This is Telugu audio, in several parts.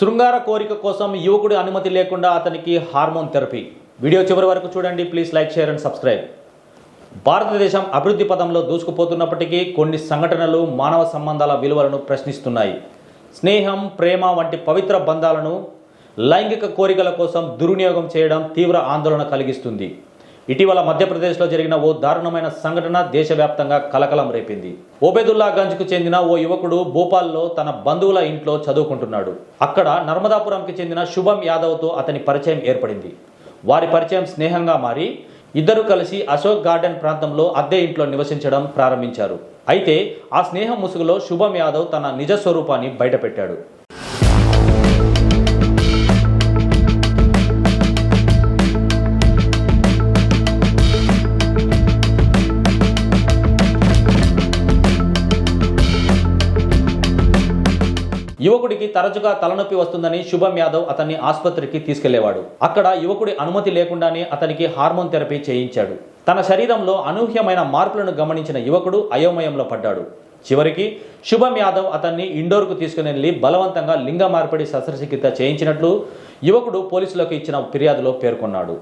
శృంగార కోరిక కోసం యువకుడి అనుమతి లేకుండా అతనికి హార్మోన్ థెరపీ. వీడియో చివరి వరకు చూడండి please like share and subscribe. భారతదేశం అభివృద్ధి పదంలో దూసుకుపోతున్నప్పటికీ కొన్ని సంఘటనలు మానవ సంబంధాల విలువలను ప్రశ్నిస్తున్నాయి. స్నేహం ప్రేమ వంటి పవిత్ర బంధాలను లైంగిక కోరికల కోసం దుర్వినియోగం చేయడం తీవ్ర ఆందోళన కలిగిస్తుంది. ఇటీవల మధ్యప్రదేశ్లో జరిగిన ఓ దారుణమైన సంఘటన దేశవ్యాప్తంగా కలకలం రేపింది. ఓబేదుల్లాగంజ్కు చెందిన ఓ యువకుడు భోపాల్లో తన బంధువుల ఇంట్లో చదువుకుంటున్నాడు. అక్కడ నర్మదాపురంకి చెందిన శుభం యాదవ్తో అతని పరిచయం ఏర్పడింది. వారి పరిచయం స్నేహంగా మారి ఇద్దరు కలిసి అశోక్ గార్డెన్ ప్రాంతంలో అద్దె ఇంట్లో నివసించడం ప్రారంభించారు. అయితే ఆ స్నేహం ముసుగులో శుభం యాదవ్ తన నిజ స్వరూపాన్ని బయటపెట్టాడు. యువకుడికి తరచుగా తలనొప్పి వస్తుందని శుభం యాదవ్ అతన్ని ఆసుపత్రికి తీసుకెళ్ళేవాడు. అక్కడ యువకుడి అనుమతి లేకుండానే అతనికి హార్మోన్ థెరపీ చేయించాడు. తన శరీరంలో అనూహ్యమైన మార్పులను గమనించిన యువకుడు అయోమయంలో పడ్డాడు. చివరికి శుభం యాదవ్ అతన్ని ఇండోర్కు తీసుకుని వెళ్ళి బలవంతంగా లింగ మార్పిడి శస్త్రచికిత్స చేయించినట్లు యువకుడు పోలీసులకు ఇచ్చిన ఫిర్యాదులో పేర్కొన్నాడు.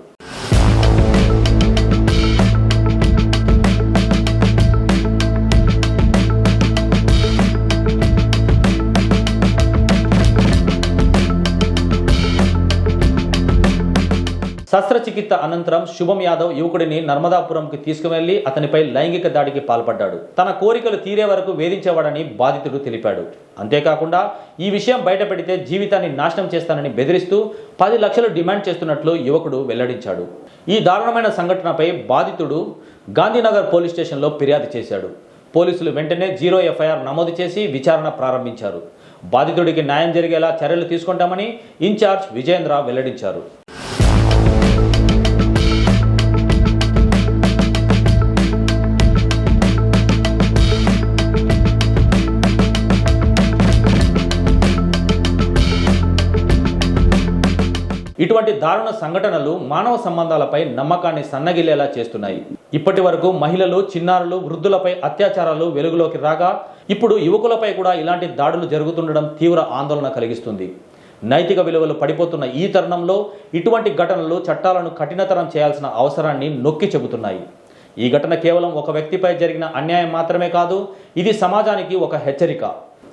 శస్త్రచికిత్స అనంతరం శుభం యాదవ్ యువకుడిని నర్మదాపురంకి తీసుకువెళ్ళి అతనిపై లైంగిక దాడికి పాల్పడ్డాడు. తన కోరికలు తీరే వరకు వేధించేవాడని బాధితుడు తెలిపాడు. అంతేకాకుండా ఈ విషయం బయటపెడితే జీవితాన్ని నాశనం చేస్తానని బెదిరిస్తూ పది లక్షలు డిమాండ్ చేస్తున్నట్లు యువకుడు వెల్లడించాడు. ఈ దారుణమైన సంఘటనపై బాధితుడు గాంధీనగర్ పోలీస్ స్టేషన్లో ఫిర్యాదు చేశాడు. పోలీసులు వెంటనే జీరో ఎఫ్ఐఆర్ నమోదు చేసి విచారణ ప్రారంభించారు. బాధితుడికి న్యాయం జరిగేలా చర్యలు తీసుకుంటామని ఇన్ఛార్జ్ విజేంద్ర వెల్లడించారు. ఇటువంటి దారుణ సంఘటనలు మానవ సంబంధాలపై నమ్మకాన్ని సన్నగిల్లేలా చేస్తున్నాయి. ఇప్పటి వరకు మహిళలు చిన్నారులు వృద్ధులపై అత్యాచారాలు వెలుగులోకి రాగా ఇప్పుడు యువకులపై కూడా ఇలాంటి దాడులు జరుగుతుండడం తీవ్ర ఆందోళన కలిగిస్తుంది. నైతిక విలువలు పడిపోతున్న ఈ తరుణంలో ఇటువంటి ఘటనలు చట్టాలను కఠినతరం చేయాల్సిన అవసరాన్ని నొక్కి చెబుతున్నాయి. ఈ ఘటన కేవలం ఒక వ్యక్తిపై జరిగిన అన్యాయం మాత్రమే కాదు ఇది సమాజానికి ఒక హెచ్చరిక.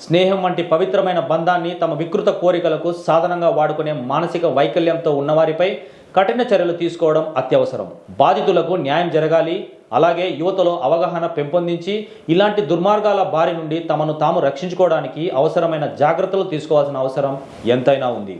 స్నేహం వంటి పవిత్రమైన బంధాన్ని తమ వికృత కోరికలకు సాధనంగా వాడుకునే మానసిక వైకల్యంతో ఉన్నవారిపై కఠిన చర్యలు తీసుకోవడం అత్యవసరం. బాధితులకు న్యాయం జరగాలి. అలాగే యువతలో అవగాహన పెంపొందించి ఇలాంటి దుర్మార్గాల బారి నుండి తమను తాము రక్షించుకోవడానికి అవసరమైన జాగ్రత్తలు తీసుకోవాల్సిన అవసరం ఎంతైనా ఉంది.